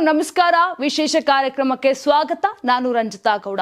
ನಮಸ್ಕಾರ. ವಿಶೇಷ ಕಾರ್ಯಕ್ರಮಕ್ಕೆ ಸ್ವಾಗತ. ನಾನು ರಂಜಿತಾ ಗೌಡ.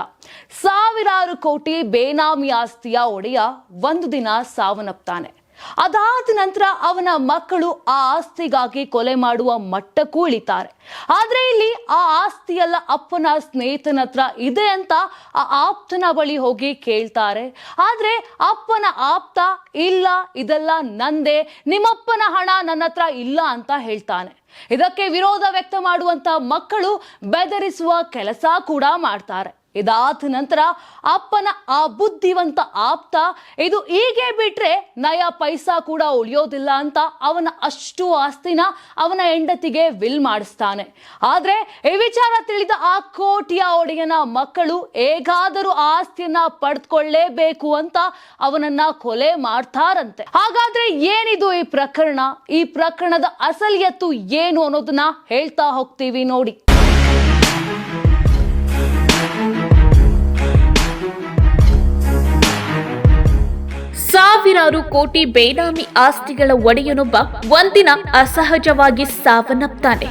ಸಾವಿರಾರು ಕೋಟಿ ಬೇನಾಮಿ ಆಸ್ತಿಯ ಒಡೆಯ ಒಂದು ದಿನ ಸಾವನ್ನಪ್ತಾನೆ. ಅದಾದ ನಂತರ ಅವನ ಮಕ್ಕಳು ಆ ಆಸ್ತಿಗಾಗಿ ಕೊಲೆ ಮಾಡುವ ಮಟ್ಟಕ್ಕೂ ಇಳಿತಾರೆ. ಆದ್ರೆ ಇಲ್ಲಿ ಆ ಆಸ್ತಿಯೆಲ್ಲ ಅಪ್ಪನ ಸ್ನೇಹಿತನ ಹತ್ರ ಇದೆ ಅಂತ ಆ ಆಪ್ತನ ಬಳಿ ಹೋಗಿ ಕೇಳ್ತಾರೆ. ಆದ್ರೆ ಅಪ್ಪನ ಆಪ್ತ, ಇಲ್ಲ, ಇದೆಲ್ಲ ನಂದೆ, ನಿಮ್ಮಪ್ಪನ ಹಣ ನನ್ನ ಹತ್ರ ಇಲ್ಲ ಅಂತ ಹೇಳ್ತಾನೆ. ಇದಕ್ಕೆ ವಿರೋಧ ವ್ಯಕ್ತ ಮಾಡುವಂತ ಮಕ್ಕಳು ಬೆದರಿಸುವ ಕೆಲಸ ಕೂಡ ಮಾಡ್ತಾರೆ. ಇದಾದ ನಂತರ ಅಪ್ಪನ ಆ ಬುದ್ಧಿವಂತ ಆಪ್ತ, ಇದು ಹೀಗೆ ಬಿಟ್ರೆ ನಯ ಪೈಸಾ ಕೂಡ ಉಳಿಯೋದಿಲ್ಲ ಅಂತ ಅವನ ಅಷ್ಟು ಆಸ್ತಿನ ಅವನ ಹೆಂಡತಿಗೆ ವಿಲ್ ಮಾಡಿಸ್ತಾನೆ. ಆದ್ರೆ ಈ ವಿಚಾರ ತಿಳಿದ ಆ ಕೋಟಿಯ ಒಡೆಯನ ಮಕ್ಕಳು ಹೇಗಾದರೂ ಆಸ್ತಿಯನ್ನ ಪಡೆದುಕೊಳ್ಳೇಬೇಕು ಅಂತ ಅವನನ್ನ ಕೊಲೆ ಮಾಡ್ತಾರಂತೆ. ಹಾಗಾದ್ರೆ ಏನಿದು ಈ ಪ್ರಕರಣ? ಈ ಪ್ರಕರಣದ ಅಸಲಿಯತ್ತು ಏನು ಅನ್ನೋದನ್ನ ಹೇಳ್ತಾ ಹೋಗ್ತೀವಿ ನೋಡಿ. ಸಾವಿರಾರು ಕೋಟಿ ಬೇನಾಮಿ ಆಸ್ತಿಗಳ ಒಡೆಯನೊಬ್ಬ ಒಂದಿನ ಅಸಹಜವಾಗಿ ಸಾವನ್ನಪ್ತಾನೆ.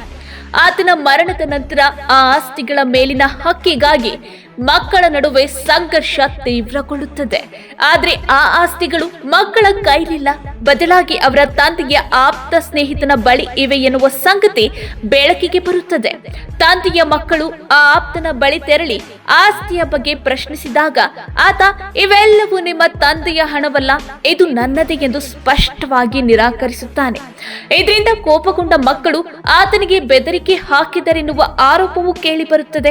ಆತನ ಮರಣದ ನಂತರ ಆ ಆಸ್ತಿಗಳ ಮೇಲಿನ ಹಕ್ಕಿಗಾಗಿ ಮಕ್ಕಳ ನಡುವೆ ಸಂಘರ್ಷ ತೀವ್ರಗೊಳ್ಳುತ್ತದೆ. ಆದ್ರೆ ಆ ಆಸ್ತಿಗಳು ಮಕ್ಕಳ ಕೈಲಿಲ್ಲ. ಬದಲಾಗಿ ಅವರ ತಂದೆಯ ಆಪ್ತ ಸ್ನೇಹಿತನ ಬಳಿ ಇವೆ ಎನ್ನುವ ಸಂಗತಿ ಬೆಳಕಿಗೆ ಬರುತ್ತದೆ. ತಂದೆಯ ಮಕ್ಕಳು ಆ ಆಪ್ತನ ಬಳಿ ತೆರಳಿ ಆಸ್ತಿಯ ಬಗ್ಗೆ ಪ್ರಶ್ನಿಸಿದಾಗ, ಆತ, ಇವೆಲ್ಲವೂ ನಿಮ್ಮ ತಂದೆಯ ಹಣವಲ್ಲ. ಇದು ನನ್ನದೇ ಎಂದು ಸ್ಪಷ್ಟವಾಗಿ ನಿರಾಕರಿಸುತ್ತಾನೆ. ಇದರಿಂದ ಕೋಪಗೊಂಡ ಮಕ್ಕಳು ಆತನಿಗೆ ಬೆದರಿಕೆ ಹಾಕಿದರೆನ್ನುವ ಆರೋಪವೂ ಕೇಳಿಬರುತ್ತದೆ.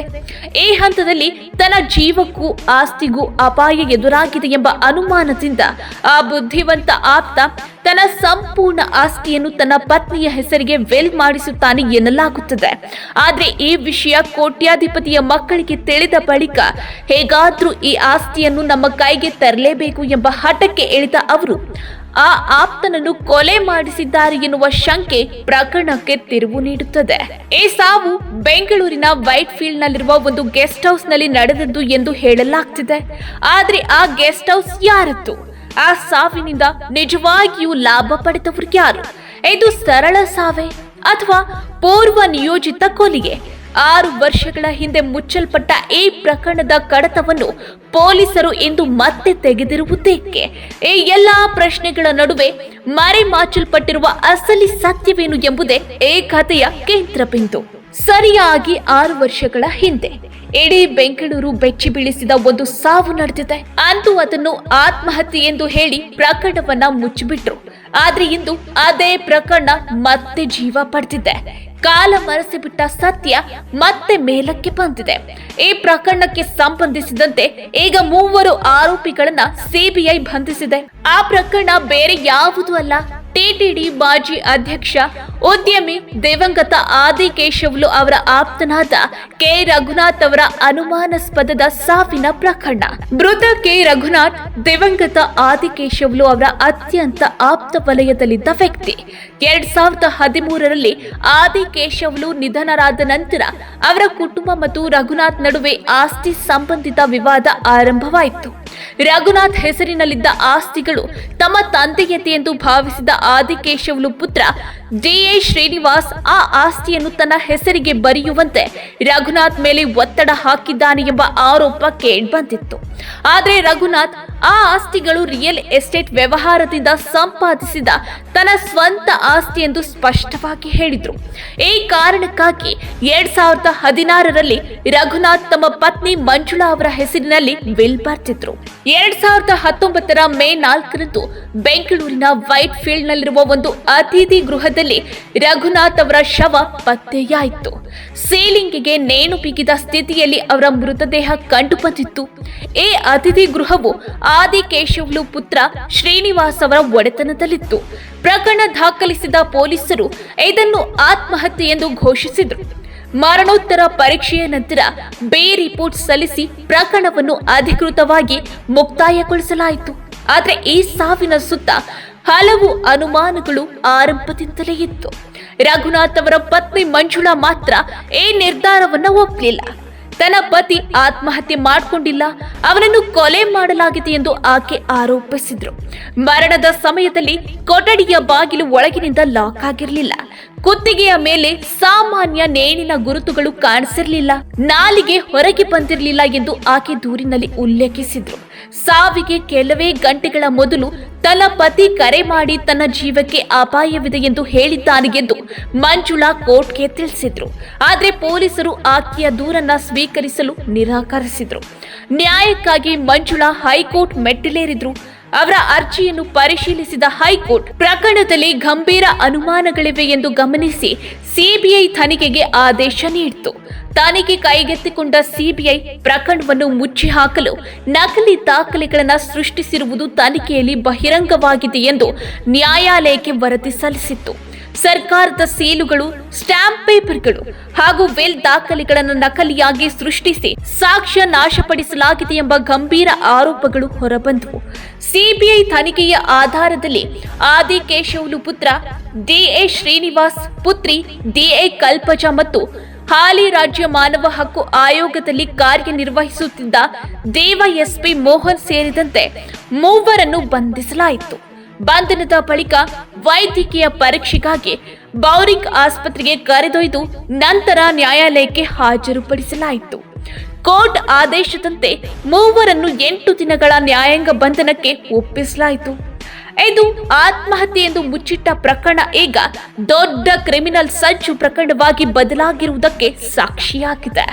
ಈ ಹಂತದಲ್ಲಿ ತನ್ನ ಜೀವಕ್ಕೂ ಆಸ್ತಿಗೂ ಅಪಾಯ ಎದುರಾಗಿದೆ ಎಂಬ ಅನುಮಾನದಿಂದ ಆ ಬುದ್ಧಿವಂತ ಆಪ್ತ ತನ್ನ ಸಂಪೂರ್ಣ ಆಸ್ತಿಯನ್ನು ತನ್ನ ಪತ್ನಿಯ ಹೆಸರಿಗೆ ವೆಲ್ ಮಾಡಿಸುತ್ತಾನೆ ಎನ್ನಲಾಗುತ್ತದೆ. ಆದರೆ ಈ ವಿಷಯ ಕೋಟ್ಯಾಧಿಪತಿಯ ಮಕ್ಕಳಿಗೆ ತಿಳಿದ ಬಳಿಕ ಹೇಗಾದ್ರೂ ಈ ಆಸ್ತಿಯನ್ನು ನಮ್ಮ ಕೈಗೆ ತರಲೇಬೇಕು ಎಂಬ ಹಠಕ್ಕೆ ಇಳಿದ ಅವರು ಆ ಆಪ್ತನನ್ನು ಕೊಲೆ ಮಾಡಿಸಿದ್ದಾರೆ ಎನ್ನುವ ಶಂಕೆ ಪ್ರಕರಣಕ್ಕೆ ತಿರುವು ನೀಡುತ್ತದೆ. ಈ ಸಾವು ಬೆಂಗಳೂರಿನ ವೈಟ್ ಫೀಲ್ಡ್ ನಲ್ಲಿರುವ ಒಂದು ಗೆಸ್ಟ್ ಹೌಸ್ನಲ್ಲಿ ನಡೆದದ್ದು ಎಂದು ಹೇಳಲಾಗ್ತಿದೆ. ಆದ್ರೆ ಆ ಗೆಸ್ಟ್ ಹೌಸ್ ಯಾರದ್ದು? ಆ ಸಾವಿನಿಂದ ನಿಜವಾಗಿಯೂ ಲಾಭ ಪಡೆದವರು ಯಾರು? ಇದು ಸರಳ ಸಾವೆ ಅಥವಾ ಪೂರ್ವ ನಿಯೋಜಿತ ಕೊಲೆಗೆ ಆರು ವರ್ಷಗಳ ಹಿಂದೆ ಮುಚ್ಚಲ್ಪಟ್ಟ ಈ ಪ್ರಕರಣದ ಕಡತವನ್ನು ಪೊಲೀಸರು ಇಂದು ಮತ್ತೆ ತೆಗೆದಿರುವುದಕ್ಕೆ ಈ ಎಲ್ಲಾ ಪ್ರಶ್ನೆಗಳ ನಡುವೆ ಮರೆಮಾಚಲ್ಪಟ್ಟಿರುವ ಅಸಲಿ ಸತ್ಯವೇನು ಎಂಬುದೇ ಈ ಕಥೆಯ ಕೇಂದ್ರ ಬಿಂದು. ಸರಿಯಾಗಿ ಆರು ವರ್ಷಗಳ ಹಿಂದೆ ಇಡೀ ಬೆಂಗಳೂರು ಬೆಚ್ಚಿ ಬೀಳಿಸಿದ ಒಂದು ಸಾವು ನಡೆದಿದೆ. ಅಂತೂ ಅದನ್ನು ಆತ್ಮಹತ್ಯೆ ಎಂದು ಹೇಳಿ ಪ್ರಕರಣವನ್ನ ಮುಚ್ಚಿಬಿಟ್ರು. ಆದ್ರೆ ಇಂದು ಅದೇ ಪ್ರಕರಣ ಮತ್ತೆ ಜೀವ ಪಡೆದಿದೆ. ಕಾಲ ಮರೆಸಿಬಿಟ್ಟ ಸತ್ಯ ಮತ್ತೆ ಮೇಲಕ್ಕೆ ಬಂದಿದೆ. ಈ ಪ್ರಕರಣಕ್ಕೆ ಸಂಬಂಧಿಸಿದಂತೆ ಈಗ ಮೂವರು ಆರೋಪಿಗಳನ್ನ ಸಿಬಿಐ ಬಂಧಿಸಿದೆ. ಆ ಪ್ರಕರಣ ಬೇರೆ ಯಾವುದೂ ಅಲ್ಲ. ಟಿಟಿಡಿ ಮಾಜಿ ಅಧ್ಯಕ್ಷ ಉದ್ಯಮಿ ದಿವಂಗತ ಆದಿಕೇಶವ್ಲು ಅವರ ಆಪ್ತನಾದ ಕೆ. ರಘುನಾಥ್ ಅವರ ಅನುಮಾನಾಸ್ಪದದ ಸಾವಿನ ಪ್ರಕರಣ. ಮೃತ ಕೆ. ರಘುನಾಥ್, ದಿವಂಗತ ಆದಿಕೇಶವ್ಲು ಅವರ ಅತ್ಯಂತ ಆಪ್ತ ವಲಯದಲ್ಲಿದ್ದ ವ್ಯಕ್ತಿ. ಎರಡ್ ಸಾವಿರದ ಹದಿಮೂರರಲ್ಲಿ ಆದಿಕೇಶವ್ಲು ನಿಧನರಾದ ನಂತರ ಅವರ ಕುಟುಂಬ ಮತ್ತು ರಘುನಾಥ್ ನಡುವೆ ಆಸ್ತಿ ಸಂಬಂಧಿತ ವಿವಾದ ಆರಂಭವಾಯಿತು. ರಘುನಾಥ್ ಹೆಸರಿನಲ್ಲಿದ್ದ ಆಸ್ತಿಗಳು ತಮ್ಮ ತಂದೆಯತೆ ಎಂದು ಭಾವಿಸಿದ ಆದಿಕೇಶವಲು ಪುತ್ರ ಡಿಎ ಶ್ರೀನಿವಾಸ್ ಆ ಆಸ್ತಿಯನ್ನು ತನ್ನ ಹೆಸರಿಗೆ ಬರೆಯುವಂತೆ ರಘುನಾಥ್ ಮೇಲೆ ಒತ್ತಡ ಹಾಕಿದ್ದಾನೆ ಎಂಬ ಆರೋಪ ಕೇಳಿಬಂದಿತ್ತು ಆದರೆ ರಘುನಾಥ್ ಆ ಆಸ್ತಿಗಳು ರಿಯಲ್ ಎಸ್ಟೇಟ್ ವ್ಯವಹಾರದಿಂದ ಸಂಪಾದಿಸಿದ ತನ್ನ ಸ್ವಂತ ಆಸ್ತಿ ಎಂದು ಸ್ಪಷ್ಟವಾಗಿ ಹೇಳಿದ್ರು. ಈ ಕಾರಣಕ್ಕಾಗಿ ಎರಡ್ ಸಾವಿರದ ಹದಿನಾರರಲ್ಲಿ ರಘುನಾಥ್ ತಮ್ಮ ಪತ್ನಿ ಮಂಜುಳಾ ಅವರ ಹೆಸರಿನಲ್ಲಿ ವಿಲ್ ಬರ್ತಿದ್ರು. ಎರಡ್ ಸಾವಿರದ ಹತ್ತೊಂಬತ್ತರ ಮೇ ನಾಲ್ಕರಂದು ಬೆಂಗಳೂರಿನ ವೈಟ್ ಫೀಲ್ಡ್ ನಲ್ಲಿರುವ ಒಂದು ಅತಿಥಿ ಗೃಹದಲ್ಲಿ ರಘುನಾಥ್ ಅವರ ಶವ ಪತ್ತೆಯಾಯಿತು. ಸೀಲಿಂಗಿಗೆ ನೇಣು ಬಿಗಿದ ಸ್ಥಿತಿಯಲ್ಲಿ ಅವರ ಮೃತದೇಹ ಕಂಡು ಬಂದಿತ್ತು ಈ ಅತಿಥಿ ಗೃಹವು ಆದಿಕೇಶವ್ಲು ಪುತ್ರ ಶ್ರೀನಿವಾಸ್ ಅವರ ಒಡೆತನದಲ್ಲಿತ್ತು. ಪ್ರಕರಣ ದಾಖಲಿಸಿದ ಪೊಲೀಸರು ಇದನ್ನು ಆತ್ಮಹತ್ಯೆ ಎಂದು ಘೋಷಿಸಿದರು. ಮರಣೋತ್ತರ ಪರೀಕ್ಷೆಯ ನಂತರ ಬೇ ರಿಪೋರ್ಟ್ ಸಲ್ಲಿಸಿ ಪ್ರಕರಣವನ್ನು ಅಧಿಕೃತವಾಗಿ ಮುಕ್ತಾಯಗೊಳಿಸಲಾಯಿತು. ಆದರೆ ಈ ಸಾವಿನ ಸುತ್ತ ಹಲವು ಅನುಮಾನಗಳು ಆರಂಭದಿಂದಲೇ ಇತ್ತು. ರಘುನಾಥ್ ಅವರ ಪತ್ನಿ ಮಂಜುಳಾ ಮಾತ್ರ ಈ ನಿರ್ಧಾರವನ್ನ ಒಪ್ಪಲಿಲ್ಲ ತನ್ನ ಪತಿ ಆತ್ಮಹತ್ಯೆ ಮಾಡಿಕೊಂಡಿಲ್ಲ, ಅವನನ್ನು ಕೊಲೆ ಮಾಡಲಾಗಿದೆ ಎಂದು ಆಕೆ ಆರೋಪಿಸಿದ್ರು. ಮರಣದ ಸಮಯದಲ್ಲಿ ಕೊಠಡಿಯ ಬಾಗಿಲು ಒಳಗಿನಿಂದ ಲಾಕ್ ಆಗಿರಲಿಲ್ಲ. ಕುತ್ತಿಗೆಯ ಮೇಲೆ ಸಾಮಾನ್ಯ ನೇಣಿನ ಗುರುತುಗಳು ಕಾಣಿಸಿರ್ಲಿಲ್ಲ. ನಾಲಿಗೆ ಹೊರಗೆ ಬಂದಿರಲಿಲ್ಲ ಎಂದು ಆಕೆ ದೂರಿನಲ್ಲಿ ಉಲ್ಲೇಖಿಸಿದ್ರು. ಸಾವಿಗೆ ಕೆಲವೇ ಗಂಟೆಗಳ ಮೊದಲು ತನ್ನ ಪತಿ ಕರೆ ಮಾಡಿ ತನ್ನ ಜೀವಕ್ಕೆ ಅಪಾಯವಿದೆ ಎಂದು ಹೇಳಿದ್ದಾನೆ ಎಂದು ಮಂಜುಳಾ ಕೋರ್ಟ್ಗೆ ತಿಳಿಸಿದ್ರು. ಆದರೆ ಪೊಲೀಸರು ಆಕೆಯ ದೂರನ್ನ ಸ್ವೀಕರಿಸಲು ನಿರಾಕರಿಸಿದ್ರು. ನ್ಯಾಯಕ್ಕಾಗಿ ಮಂಜುಳಾ ಹೈಕೋರ್ಟ್ ಮೆಟ್ಟಿಲೇರಿದ್ರು. ಅವರ ಅರ್ಜಿಯನ್ನು ಪರಿಶೀಲಿಸಿದ ಹೈಕೋರ್ಟ್ ಪ್ರಕರಣದಲ್ಲಿ ಗಂಭೀರ ಅನುಮಾನಗಳಿವೆ ಎಂದು ಗಮನಿಸಿ ಸಿಬಿಐ ತನಿಖೆಗೆ ಆದೇಶ ನೀಡಿತು. ತನಿಖೆ ಕೈಗೆತ್ತಿಕೊಂಡ ಸಿಬಿಐ ಪ್ರಕರಣವನ್ನು ಮುಚ್ಚಿ ಹಾಕಲು ನಕಲಿ ದಾಖಲೆಗಳನ್ನು ಸೃಷ್ಟಿಸಿರುವುದು ತನಿಖೆಯಲ್ಲಿ ಬಹಿರಂಗವಾಗಿದೆ ಎಂದು ನ್ಯಾಯಾಲಯಕ್ಕೆ ವರದಿ ಸಲ್ಲಿಸಿತ್ತು. ಸರ್ಕಾರದ ಸೇಲುಗಳು ಸ್ಟಾಂಪ್ ಪೇಪರ್ಗಳು ಹಾಗೂ ವೆಲ್ ದಾಖಲೆಗಳನ್ನು ನಕಲಿಯಾಗಿ ಸೃಷ್ಟಿಸಿ ಸಾಕ್ಷ್ಯ ನಾಶಪಡಿಸಲಾಗಿದೆ ಎಂಬ ಗಂಭೀರ ಆರೋಪಗಳು ಹೊರಬಂದವು. ಸಿಬಿಐ ತನಿಖೆಯ ಆಧಾರದಲ್ಲಿ ಆದಿಕೇಶವಲು ಪುತ್ರ ಡಿಎ ಶ್ರೀನಿವಾಸ್, ಪುತ್ರಿ ಡಿಎ ಕಲ್ಪಜ ಮತ್ತು ಹಾಲಿ ರಾಜ್ಯ ಮಾನವ ಹಕ್ಕು ಆಯೋಗದಲ್ಲಿ ಕಾರ್ಯನಿರ್ವಹಿಸುತ್ತಿದ್ದ ದೇವ ಎಸ್ಪಿ ಮೋಹನ್ ಸೇರಿದಂತೆ ಮೂವರನ್ನು ಬಂಧಿಸಲಾಯಿತು. ಬಂಧನದ ಬಳಿಕ ವೈದ್ಯಕೀಯ ಪರೀಕ್ಷೆಗಾಗಿ ಬೌರಿಂಗ್ ಆಸ್ಪತ್ರೆಗೆ ಕರೆದೊಯ್ದು ನಂತರ ನ್ಯಾಯಾಲಯಕ್ಕೆ ಹಾಜರುಪಡಿಸಲಾಯಿತು. ಕೋರ್ಟ್ ಆದೇಶದಂತೆ ಮೂವರನ್ನು ಎಂಟು ದಿನಗಳ ನ್ಯಾಯಾಂಗ ಬಂಧನಕ್ಕೆ ಒಪ್ಪಿಸಲಾಯಿತು. ಇದು ಆತ್ಮಹತ್ಯೆ ಎಂದು ಮುಚ್ಚಿಟ್ಟ ಪ್ರಕರಣ ಈಗ ದೊಡ್ಡ ಕ್ರಿಮಿನಲ್ ಸಂಚು ಪ್ರಕರಣವಾಗಿ ಬದಲಾಗಿರುವುದಕ್ಕೆ ಸಾಕ್ಷಿಯಾಗಿದೆ.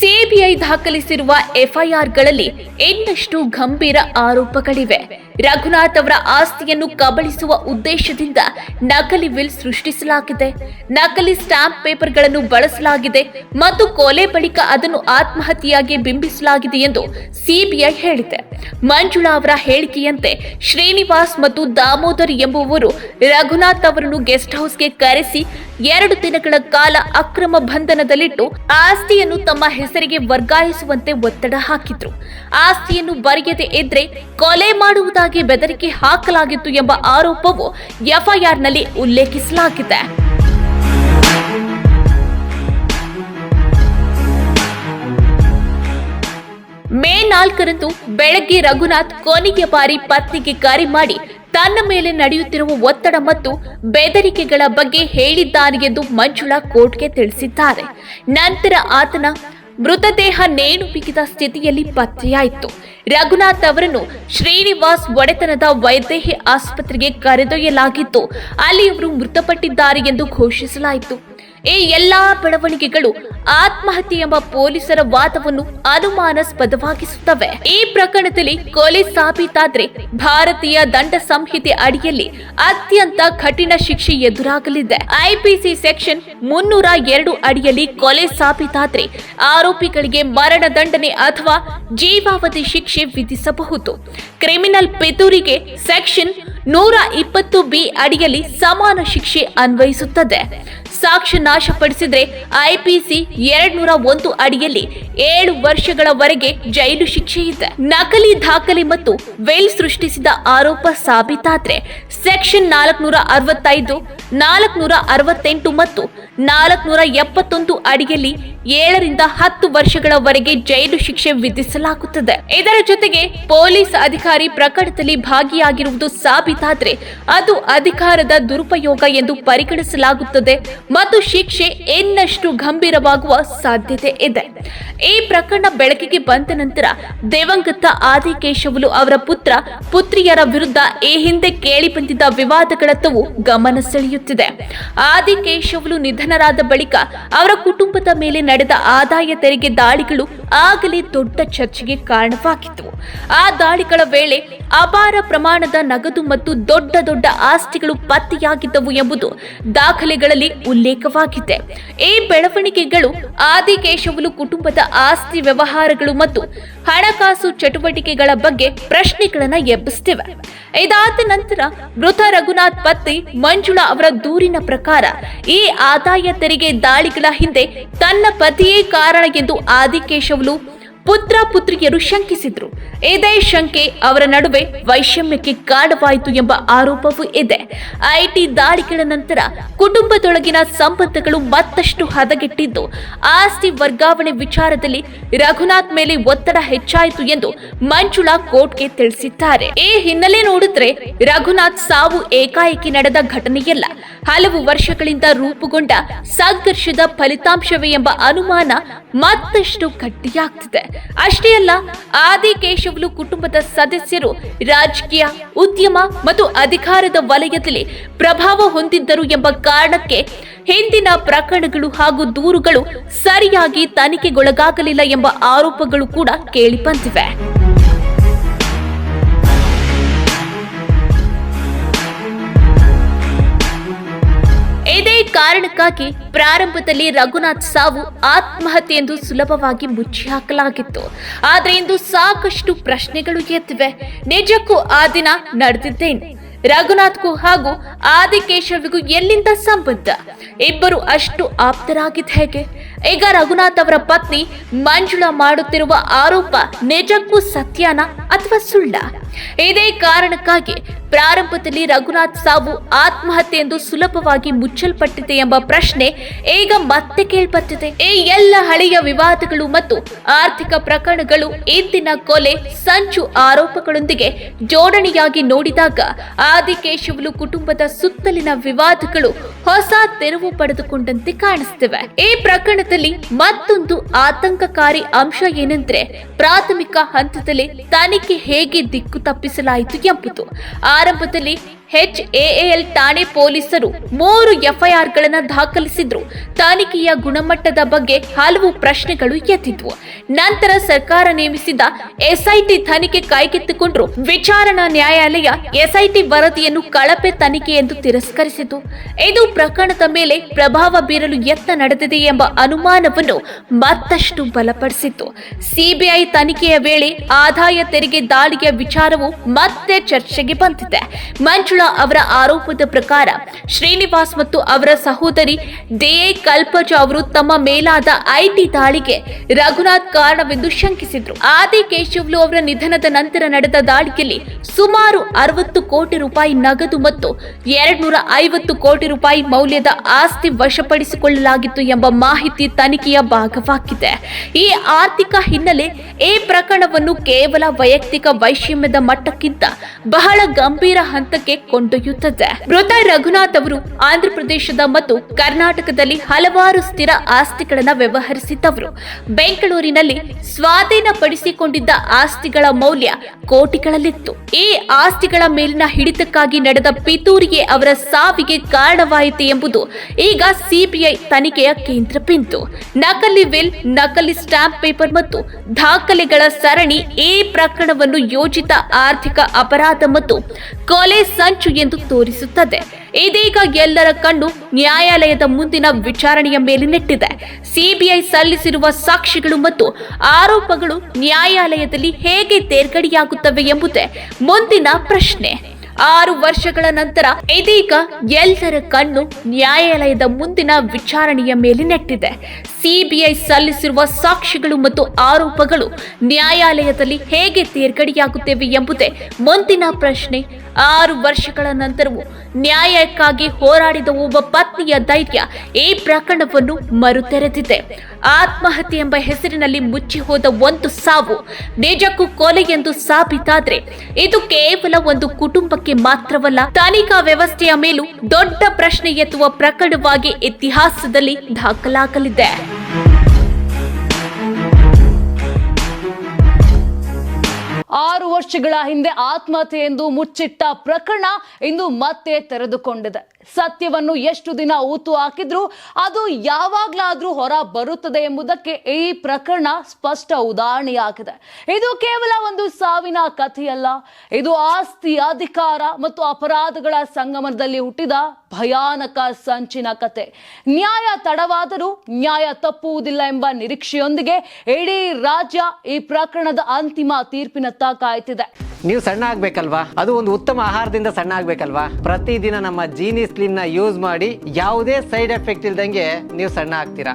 ಸಿಬಿಐ ದಾಖಲಿಸಿರುವ ಎಫ್ಐಆರ್ಗಳಲ್ಲಿ ಇನ್ನಷ್ಟು ಗಂಭೀರ ಆರೋಪಗಳಿವೆ. ರಘುನಾಥ್ ಅವರ ಆಸ್ತಿಯನ್ನು ಕಬಳಿಸುವ ಉದ್ದೇಶದಿಂದ ನಕಲಿ ವಿಲ್ ಸೃಷ್ಟಿಸಲಾಗಿದೆ. ನಕಲಿ ಸ್ಟಾಂಪ್ ಪೇಪರ್ಗಳನ್ನು ಬಳಸಲಾಗಿದೆ ಮತ್ತು ಕೊಲೆ ಬಳಿಕ ಅದನ್ನು ಆತ್ಮಹತ್ಯೆಯಾಗಿ ಬಿಂಬಿಸಲಾಗಿದೆ ಎಂದು ಸಿಬಿಐ ಹೇಳಿದೆ. ಮಂಜುಳಾ ಅವರ ಹೇಳಿಕೆಯಂತೆ ಶ್ರೀನಿವಾಸ್ ಮತ್ತು ದಾಮೋದರ್ ಎಂಬುವರು ರಘುನಾಥ್ ಅವರನ್ನು ಗೆಸ್ಟ್ ಹೌಸ್ಗೆ ಕರೆಸಿ ಎರಡು ದಿನಗಳ ಕಾಲ ಅಕ್ರಮ ಬಂಧನದಲ್ಲಿಟ್ಟು ಆಸ್ತಿಯನ್ನು ತಮ್ಮ ಹೆಸರಿಗೆ ವರ್ಗಾಯಿಸುವಂತೆ ಒತ್ತಡ ಹಾಕಿದ್ರು. ಆಸ್ತಿಯನ್ನು ಬರೆಯದೆ ಇದ್ರೆ ಕೊಲೆ ಮಾಡುವುದಾಗಿ ಬೆದರಿಕೆ ಹಾಕಲಾಗಿತ್ತು ಎಂಬ ಆರೋಪವು ಎಫ್ಐಆರ್ನಲ್ಲಿ ಉಲ್ಲೇಖಿಸಲಾಗಿದೆ. ಮೇ ನಾಲ್ಕರಂದು ಬೆಳಗ್ಗೆ ರಘುನಾಥ್ ಕೊನೆಯ ಬಾರಿ ಪತ್ನಿಗೆ ಕರೆ ಮಾಡಿ ತನ್ನ ಮೇಲೆ ನಡೆಯುತ್ತಿರುವ ಒತ್ತಡ ಮತ್ತು ಬೆದರಿಕೆಗಳ ಬಗ್ಗೆ ಹೇಳಿದ್ದಾನೆ ಎಂದು ಮಂಜುಳಾ ಕೋರ್ಟ್ಗೆ ತಿಳಿಸಿದ್ದಾರೆ. ನಂತರ ಆತನ ಮೃತದೇಹ ನೇಣು ಬಿಗಿದ ಸ್ಥಿತಿಯಲ್ಲಿ ಪತ್ತೆಯಾಯಿತು. ರಘುನಾಥ್ ಅವರನ್ನು ಶ್ರೀನಿವಾಸ್ ಒಡೆತನದ ವೈದೇಹಿ ಆಸ್ಪತ್ರೆಗೆ ಕರೆದೊಯ್ಯಲಾಗಿತ್ತು. ಅಲ್ಲಿ ಅವರು ಮೃತಪಟ್ಟಿದ್ದಾರೆ ಎಂದು ಘೋಷಿಸಲಾಯಿತು. ಈ ಎಲ್ಲಾ ಬೆಳವಣಿಗೆಗಳು ಆತ್ಮಹತ್ಯೆ ಎಂಬ ಪೊಲೀಸರ ವಾದವನ್ನು ಅನುಮಾನಾಸ್ಪದವಾಗಿಸುತ್ತವೆ. ಈ ಪ್ರಕರಣದಲ್ಲಿ ಕೊಲೆ ಸಾಬೀತಾದ್ರೆ ಭಾರತೀಯ ದಂಡ ಸಂಹಿತೆ ಅಡಿಯಲ್ಲಿ ಅತ್ಯಂತ ಕಠಿಣ ಶಿಕ್ಷೆ ಎದುರಾಗಲಿದೆ. ಐಪಿಸಿ ಸೆಕ್ಷನ್ ಮುನ್ನೂರ ಎರಡು ಅಡಿಯಲ್ಲಿ ಕೊಲೆ ಸಾಬೀತಾದ್ರೆ ಆರೋಪಿಗಳಿಗೆ ಮರಣ ದಂಡನೆ ಅಥವಾ ಜೀವಾವಧಿ ಶಿಕ್ಷೆ ವಿಧಿಸಬಹುದು. ಕ್ರಿಮಿನಲ್ ಪಿತೂರಿಗೆ ಸೆಕ್ಷನ್ ನೂರ ಇಪ್ಪತ್ತು ಬಿ ಅಡಿಯಲ್ಲಿ ಸಮಾನ ಶಿಕ್ಷೆ ಅನ್ವಯಿಸುತ್ತದೆ. ಸಾಕ್ಷ್ಯ ನಾಶಪಡಿಸಿದ್ರೆ ಐಪಿಸಿ ಎರಡ್ ನೂರ ಒಂದು ಅಡಿಯಲ್ಲಿ ಏಳು ವರ್ಷಗಳವರೆಗೆ ಜೈಲು ಶಿಕ್ಷೆ ಇದೆ. ನಕಲಿ ದಾಖಲೆ ಮತ್ತು ವೇಲ್ ಸೃಷ್ಟಿಸಿದ ಆರೋಪ ಸಾಬೀತಾದ್ರೆ ಸೆಕ್ಷನ್ ನಾಲ್ಕುನೂರ ಅರವತ್ತೈದು, ನಾಲ್ಕುನೂರ ಅರವತ್ತೆಂಟು ಮತ್ತು ನಾಲ್ಕುನೂರ ಎಪ್ಪತ್ತೊಂದು ಅಡಿಯಲ್ಲಿ ಏಳರಿಂದ ಹತ್ತು ವರ್ಷಗಳವರೆಗೆ ಜೈಲು ಶಿಕ್ಷೆ ವಿಧಿಸಲಾಗುತ್ತದೆ. ಇದರ ಜೊತೆಗೆ ಪೊಲೀಸ್ ಅಧಿಕಾರಿ ಪ್ರಕರಣದಲ್ಲಿ ಭಾಗಿಯಾಗಿರುವುದು ಸಾಬೀತಾದ್ರೆ ಅದು ಅಧಿಕಾರದ ದುರುಪಯೋಗ ಎಂದು ಪರಿಗಣಿಸಲಾಗುತ್ತದೆ. ಮತ್ತು ಶಿಕ್ಷೆ ಇನ್ನಷ್ಟು ಗಂಭೀರವಾಗುವ ಸಾಧ್ಯತೆ ಇದೆ. ಈ ಪ್ರಕರಣ ಬೆಳಕಿಗೆ ಬಂದ ನಂತರ ದೇವಂಗತ ಆದಿಕೇಶವಲು ಅವರ ಪುತ್ರ ಪುತ್ರಿಯರ ವಿರುದ್ಧ ಈ ಹಿಂದೆ ಕೇಳಿ ಬಂದಿದ್ದ ವಿವಾದಗಳತ್ತವು ಗಮನ ಸೆಳೆಯುತ್ತಿದೆ. ಆದಿಕೇಶವಲು ನಿಧನರಾದ ಬಳಿಕ ಅವರ ಕುಟುಂಬದ ಮೇಲೆ ನಡೆದ ಆದಾಯ ತೆರಿಗೆ ದಾಳಿಗಳು ಆಗಲೇ ದೊಡ್ಡ ಚರ್ಚೆಗೆ ಕಾರಣವಾಗಿತ್ತು. ಆ ದಾಳಿಗಳ ವೇಳೆ ಅಪಾರ ಪ್ರಮಾಣದ ನಗದು ಮತ್ತು ದೊಡ್ಡ ದೊಡ್ಡ ಆಸ್ತಿಗಳು ಪತ್ತೆಯಾಗಿದ್ದವು ಎಂಬುದು ದಾಖಲೆಗಳಲ್ಲಿ ಉಲ್ಲೇಖವಾಗಿದೆ. ಈ ಬೆಳವಣಿಗೆಗಳು ಆದಿಕೇಶವಲು ಕುಟುಂಬದ ಆಸ್ತಿ ವ್ಯವಹಾರಗಳು ಮತ್ತು ಹಣಕಾಸು ಚಟುವಟಿಕೆಗಳ ಬಗ್ಗೆ ಪ್ರಶ್ನೆಗಳನ್ನ ಎಬ್ಬಿಸುತ್ತಿವೆ ಇದಾದ ನಂತರ ಮೃತ ರಘುನಾಥ್ ಪತ್ನಿ ಮಂಜುಳಾ ಅವರ ದೂರಿನ ಪ್ರಕಾರ ಈ ಆದಾಯ ತೆರಿಗೆ ದಾಳಿಗಳ ಹಿಂದೆ ತನ್ನ ಪತಿಯೇ ಕಾರಣ ಎಂದು ಆದಿಕೇಶವಲು ಪುತ್ರ ಪುತ್ರಿಯರು ಶಂಕಿಸಿದ್ರು. ಇದೇ ಶಂಕೆ ಅವರ ನಡುವೆ ವೈಷಮ್ಯಕ್ಕೆ ಕಾರಣವಾಯಿತು ಎಂಬ ಆರೋಪವೂ ಇದೆ. ಐಟಿ ದಾಳಿಗಳ ನಂತರ ಕುಟುಂಬದೊಳಗಿನ ಸಂಬಂಧಗಳು ಮತ್ತಷ್ಟು ಹದಗೆಟ್ಟಿದ್ದು, ಆಸ್ತಿ ವರ್ಗಾವಣೆ ವಿಚಾರದಲ್ಲಿ ರಘುನಾಥ್ ಮೇಲೆ ಒತ್ತಡ ಹೆಚ್ಚಾಯಿತು ಎಂದು ಮಂಜುಳಾ ಕೋರ್ಟ್ಗೆ ತಿಳಿಸಿದ್ದಾರೆ. ಈ ಹಿನ್ನೆಲೆ ನೋಡಿದ್ರೆ ರಘುನಾಥ್ ಸಾವು ಏಕಾಏಕಿ ನಡೆದ ಘಟನೆಯಲ್ಲ. ಹಲವು ವರ್ಷಗಳಿಂದ ರೂಪುಗೊಂಡ ಸಂಘರ್ಷದ ಫಲಿತಾಂಶವೇ ಎಂಬ ಅನುಮಾನ ಮತ್ತಷ್ಟು ಗಟ್ಟಿಯಾಗ್ತಿದೆ. ಅಷ್ಟೇ ಅಲ್ಲ, ಆದಿಕೇಶವಲು ಕುಟುಂಬದ ಸದಸ್ಯರು ರಾಜಕೀಯ, ಉದ್ಯಮ ಮತ್ತು ಅಧಿಕಾರದ ವಲಯದಲ್ಲಿ ಪ್ರಭಾವ ಹೊಂದಿದ್ದರು ಎಂಬ ಕಾರಣಕ್ಕೆ ಹಿಂದಿನ ಪ್ರಕರಣಗಳು ಹಾಗೂ ದೂರುಗಳು ಸರಿಯಾಗಿ ತನಿಖೆಗೊಳಗಾಗಲಿಲ್ಲ ಎಂಬ ಆರೋಪಗಳು ಕೂಡ ಕೇಳಿಬಂದಿವೆ. ಕಾರಣಕ್ಕಾಗಿ ಪ್ರಾರಂಭದಲ್ಲಿ ರಘುನಾಥ್ ಸಾವು ಆತ್ಮಹತ್ಯೆ ಎಂದು ಸುಲಭವಾಗಿ ಮುಚ್ಚಿ ಹಾಕಲಾಗಿತ್ತು ಆದ್ರೆ ಇಂದು ಸಾಕಷ್ಟು ಪ್ರಶ್ನೆಗಳು ಎದ್ದಿವೆ. ನಿಜಕ್ಕೂ ಆ ದಿನ ನಡೆದಿದ್ದೇನೆ? ರಘುನಾಥ್ಗೂ ಹಾಗೂ ಆದಿಕೇಶವಿಗೂ ಎಲ್ಲಿಂದ ಸಂಬಂಧ? ಇಬ್ಬರು ಅಷ್ಟು ಆಪ್ತರಾಗಿದ್ದ ಹೇಗೆ? ಈಗ ರಘುನಾಥ್ ಅವರ ಪತ್ನಿ ಮಂಜುಳಾ ಮಾಡುತ್ತಿರುವ ಆರೋಪ ನಿಜಕ್ಕೂ ಸತ್ಯನಾ ಅಥವಾ ಸುಳ್ಳ? ಇದೇ ಕಾರಣಕ್ಕಾಗಿ ಪ್ರಾರಂಭದಲ್ಲಿ ರಘುನಾಥ್ ಸಾವು ಆತ್ಮಹತ್ಯೆ ಎಂದು ಸುಲಭವಾಗಿ ಮುಚ್ಚಲ್ಪಟ್ಟಿದೆ ಎಂಬ ಪ್ರಶ್ನೆ ಈಗ ಮತ್ತೆ ಕೇಳ್ಪಟ್ಟಿದೆ. ಈ ಎಲ್ಲ ಹಳೆಯ ವಿವಾದಗಳು ಮತ್ತು ಆರ್ಥಿಕ ಪ್ರಕರಣಗಳು ಇಂದಿನ ಕೊಲೆ ಸಂಚು ಆರೋಪಗಳೊಂದಿಗೆ ಜೋಡಣೆಯಾಗಿ ನೋಡಿದಾಗ ಆದಿಕೇಶವಲು ಕುಟುಂಬದ ಸುತ್ತಲಿನ ವಿವಾದಗಳು ಹೊಸ ತೆರವು ಪಡೆದುಕೊಂಡಂತೆ ಕಾಣಿಸ್ತಿವೆ ಈ ಪ್ರಕರಣದಲ್ಲಿ ಮತ್ತೊಂದು ಆತಂಕಕಾರಿ ಅಂಶ ಏನೆಂದ್ರೆ ಪ್ರಾಥಮಿಕ ಹಂತದಲ್ಲಿ ತನಿಖೆ ಹೇಗೆ ದಿಕ್ಕು ತಪ್ಪಿಸಲಾಯಿತು ಎಂಬುದು. ಆರಂಭದಲ್ಲಿ ಎಚ್ಎಎಲ್ ಠಾಣೆ ಪೊಲೀಸರು ಮೂರು ಎಫ್ಐಆರ್ಗಳನ್ನು ದಾಖಲಿಸಿದ್ರು. ತನಿಖೆಯ ಗುಣಮಟ್ಟದ ಬಗ್ಗೆ ಹಲವು ಪ್ರಶ್ನೆಗಳು ಎದ್ದಿದ್ವು. ನಂತರ ಸರ್ಕಾರ ನೇಮಿಸಿದ ಎಸ್ಐಟಿ ತನಿಖೆ ಕೈಗೆತ್ತಿಕೊಂಡ್ರು ವಿಚಾರಣಾ ನ್ಯಾಯಾಲಯ ಎಸ್ಐಟಿ ವರದಿಯನ್ನು ಕಳಪೆ ತನಿಖೆ ಎಂದು ತಿರಸ್ಕರಿಸಿತು. ಇದು ಪ್ರಕರಣದ ಮೇಲೆ ಪ್ರಭಾವ ಬೀರಲು ಯತ್ನ ನಡೆದಿದೆ ಎಂಬ ಅನುಮಾನವನ್ನು ಮತ್ತಷ್ಟು ಬಲಪಡಿಸಿತು ಸಿಬಿಐ ತನಿಖೆಯ ವೇಳೆ ಆದಾಯ ತೆರಿಗೆ ದಾಳಿಯ ವಿಚಾರವು ಮತ್ತೆ ಚರ್ಚೆಗೆ ಬಂದಿದೆ. ಅವರ ಆರೋಪದ ಪ್ರಕಾರ ಶ್ರೀನಿವಾಸ್ ಮತ್ತು ಅವರ ಸಹೋದರಿ ದೇ ಕಲ್ಪಜ ಅವರು ತಮ್ಮ ಮೇಲಾದ ಐಟಿ ದಾಳಿಗೆ ರಘುನಾಥ್ ಕಾರಣವೆಂದು ಶಂಕಿಸಿದ್ರು. ಆದಿ ಕೇಶವ್ಲು ಅವರ ನಿಧನದ ನಂತರ ನಡೆದ ದಾಳಿಯಲ್ಲಿ ಸುಮಾರು ಅರವತ್ತು ಕೋಟಿ ರೂಪಾಯಿ ನಗದು ಮತ್ತು ಎರಡ್ನೂರ ಐವತ್ತು ಕೋಟಿ ರೂಪಾಯಿ ಮೌಲ್ಯದ ಆಸ್ತಿ ವಶಪಡಿಸಿಕೊಳ್ಳಲಾಗಿತ್ತು ಎಂಬ ಮಾಹಿತಿ ತನಿಖೆಯ ಭಾಗವಾಗಿದೆ. ಈ ಆರ್ಥಿಕ ಹಿನ್ನೆಲೆ ಈ ಪ್ರಕರಣವನ್ನು ಕೇವಲ ವೈಯಕ್ತಿಕ ವೈಷಮ್ಯದ ಮಟ್ಟಕ್ಕಿಂತ ಬಹಳ ಗಂಭೀರ ಹಂತಕ್ಕೆ ಕೊಂಡೊಯ್ಯುತ್ತದೆ. ಮೃತ ರಘುನಾಥ್ ಅವರು ಆಂಧ್ರಪ್ರದೇಶದ ಮತ್ತು ಕರ್ನಾಟಕದಲ್ಲಿ ಹಲವಾರು ಸ್ಥಿರ ಆಸ್ತಿಗಳನ್ನು ವ್ಯವಹರಿಸಿದ್ದವರು. ಬೆಂಗಳೂರಿನಲ್ಲಿ ಸ್ವಾಧೀನಪಡಿಸಿಕೊಂಡಿದ್ದ ಆಸ್ತಿಗಳ ಮೌಲ್ಯ ಕೋಟಿಗಳಲ್ಲಿತ್ತು. ಈ ಆಸ್ತಿಗಳ ಮೇಲಿನ ಹಿಡಿತಕ್ಕಾಗಿ ನಡೆದ ಪಿತೂರಿಗೆ ಅವರ ಸಾವಿಗೆ ಕಾರಣವಾಯಿತು ಎಂಬುದು ಈಗ ಸಿಬಿಐ ತನಿಖೆಯ ಕೇಂದ್ರ ಬಿಂದು ನಕಲಿ ವಿಲ್, ನಕಲಿ ಸ್ಟಾಂಪ್ ಪೇಪರ್ ಮತ್ತು ದಾಖಲೆಗಳ ಸರಣಿ ಈ ಪ್ರಕರಣವನ್ನು ಯೋಜಿತ ಆರ್ಥಿಕ ಅಪರಾಧ ಮತ್ತು ಕೊಲೆ ಸಂಚು ಎಂದು ತೋರಿಸುತ್ತದೆ. ಇದೀಗ ಎಲ್ಲರ ಕಣ್ಣು ನ್ಯಾಯಾಲಯದ ಮುಂದಿನ ವಿಚಾರಣೆಯ ಮೇಲೆ ನೆಟ್ಟಿದೆ. ಸಿಬಿಐ ಸಲ್ಲಿಸಿರುವ ಸಾಕ್ಷಿಗಳು ಮತ್ತು ಆರೋಪಗಳು ನ್ಯಾಯಾಲಯದಲ್ಲಿ ಹೇಗೆ ತೇರ್ಗಡೆಯಾಗುತ್ತವೆ ಎಂಬುದೇ ಮುಂದಿನ ಪ್ರಶ್ನೆ. ಆರು ವರ್ಷಗಳ ನಂತರ ಇದೀಗ ಎಲ್ಲರ ಕಣ್ಣು ನ್ಯಾಯಾಲಯದ ಮುಂದಿನ ವಿಚಾರಣೆಯ ಮೇಲೆ ನೆಟ್ಟಿದೆ. ಸಿಬಿಐ ಸಲ್ಲಿಸಿರುವ ಸಾಕ್ಷಿಗಳು ಮತ್ತು ಆರೋಪಗಳು ನ್ಯಾಯಾಲಯದಲ್ಲಿ ಹೇಗೆ ತೇರ್ಗಡೆಯಾಗುತ್ತವೆ ಎಂಬುದೇ ಮುಂದಿನ ಪ್ರಶ್ನೆ. ಆರು ವರ್ಷಗಳ ನಂತರವೂ ನ್ಯಾಯಕ್ಕಾಗಿ ಹೋರಾಡಿದ ಒಬ್ಬ ಪತ್ನಿಯ ಧೈರ್ಯ ಈ ಪ್ರಕರಣವನ್ನು ಮರುತೆರೆದಿದೆ. ಆತ್ಮಹತ್ಯೆ ಎಂಬ ಹೆಸರಿನಲ್ಲಿ ಮುಚ್ಚಿ ಹೋದ ಒಂದು ಸಾವು ನಿಜಕ್ಕೂ ಕೊಲೆ ಎಂದು ಸಾಬೀತಾದ್ರೆ ಇದು ಕೇವಲ ಒಂದು ಕುಟುಂಬಕ್ಕೆ ಮಾತ್ರವಲ್ಲ, ತನಿಖಾ ವ್ಯವಸ್ಥೆಯ ಮೇಲೂ ದೊಡ್ಡ ಪ್ರಶ್ನೆ ಎತ್ತುವ ಪ್ರಕರಣವಾಗಿ ಇತಿಹಾಸದಲ್ಲಿ ದಾಖಲಾಗಲಿದೆ. ವರ್ಷಗಳ ಹಿಂದೆ ಆತ್ಮಹತ್ಯೆ ಎಂದು ಮುಚ್ಚಿಟ್ಟ ಪ್ರಕರಣ ಇಂದು ಮತ್ತೆ ತೆರೆದುಕೊಂಡಿದೆ. ಸತ್ಯವನ್ನು ಎಷ್ಟು ದಿನ ಊತು ಹಾಕಿದ್ರೂ ಅದು ಯಾವಾಗ್ಲಾದ್ರೂ ಹೊರ ಬರುತ್ತದೆ ಎಂಬುದಕ್ಕೆ ಈ ಪ್ರಕರಣ ಸ್ಪಷ್ಟ ಉದಾಹರಣೆಯಾಗಿದೆ. ಇದು ಕೇವಲ ಒಂದು ಸಾವಿನ ಕಥೆಯಲ್ಲ. ಇದು ಆಸ್ತಿ, ಅಧಿಕಾರ ಮತ್ತು ಅಪರಾಧಗಳ ಸಂಗಮದಲ್ಲಿ ಹುಟ್ಟಿದ ಭಯಾನಕ ಸಂಚಿನ ಕತೆ. ನ್ಯಾಯ ತಡವಾದರೂ ನ್ಯಾಯ ತಪ್ಪುವುದಿಲ್ಲ ಎಂಬ ನಿರೀಕ್ಷೆಯೊಂದಿಗೆ ಇಡೀ ರಾಜ್ಯ ಈ ಪ್ರಕರಣದ ಅಂತಿಮ ತೀರ್ಪಿನತ್ತ ಕಾಯ್ತಿದೆ. ನೀವು ಸಣ್ಣ ಆಗ್ಬೇಕಲ್ವಾ? ಅದು ಒಂದು ಉತ್ತಮ ಆಹಾರದಿಂದ ಸಣ್ಣ ಆಗ್ಬೇಕಲ್ವಾ? ಪ್ರತಿದಿನ ನಮ್ಮ ಜೀನಿ ಸ್ಲಿಮ್ನ ಯೂಸ್ ಮಾಡಿ ಯಾವುದೇ ಸೈಡ್ ಎಫೆಕ್ಟ್ ಇಲ್ದಂಗೆ ನೀವು ಸಣ್ಣ ಆಗ್ತೀರಾ?